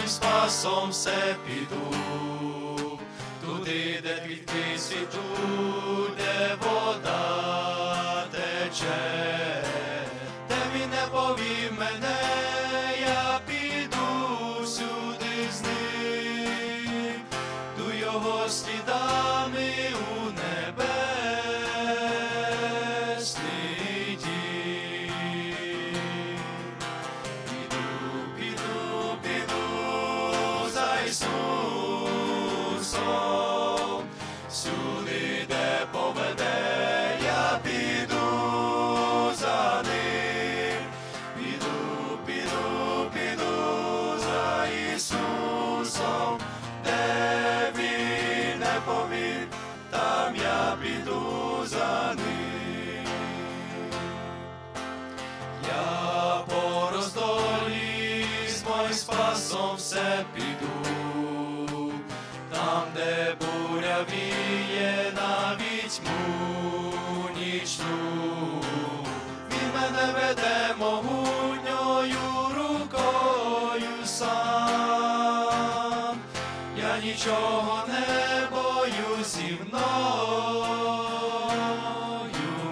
моїм спасом все піду, туди, де квітки цвітуть, Ісусом, всюди, де поведе, я піду за ним, піду, піду, піду за Ісусом, де Він не повів, там я піду за ним. Я по роздолі з моїм спасом все піду, там, де буря віє навіть тьму нічну, він мене веде могутньою рукою сам, я нічого не боюсь зі мною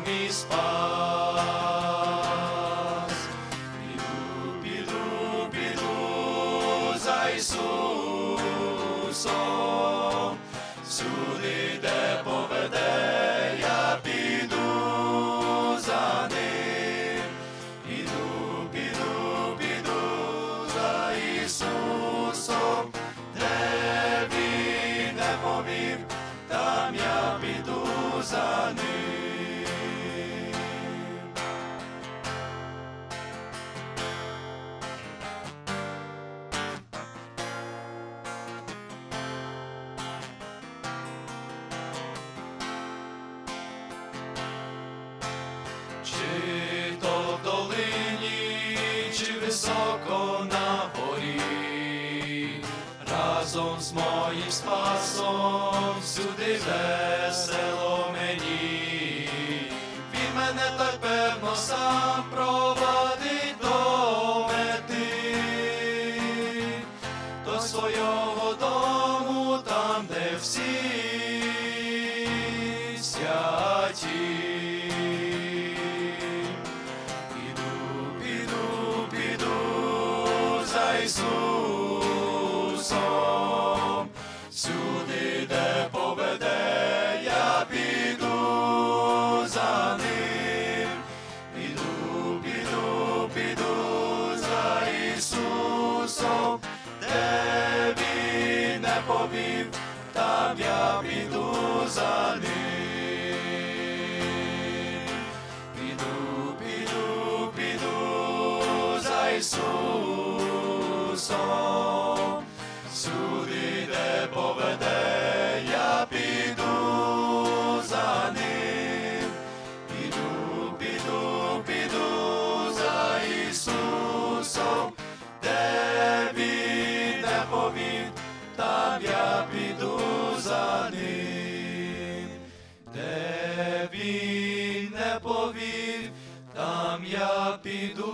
мій спас. Піду, піду, піду за Ісусом, всюди, де поведе, моїм спасом всюди весело мені, він мене так певно сам провадить до мети, до свого дому, там, де всі святі. Піду, піду, піду за Ісусом, Він не повів, там я піду за ним. Піду, піду, піду за Ісусом, всюди, де поведе, там я піду за ним. Де він не повів, там я піду.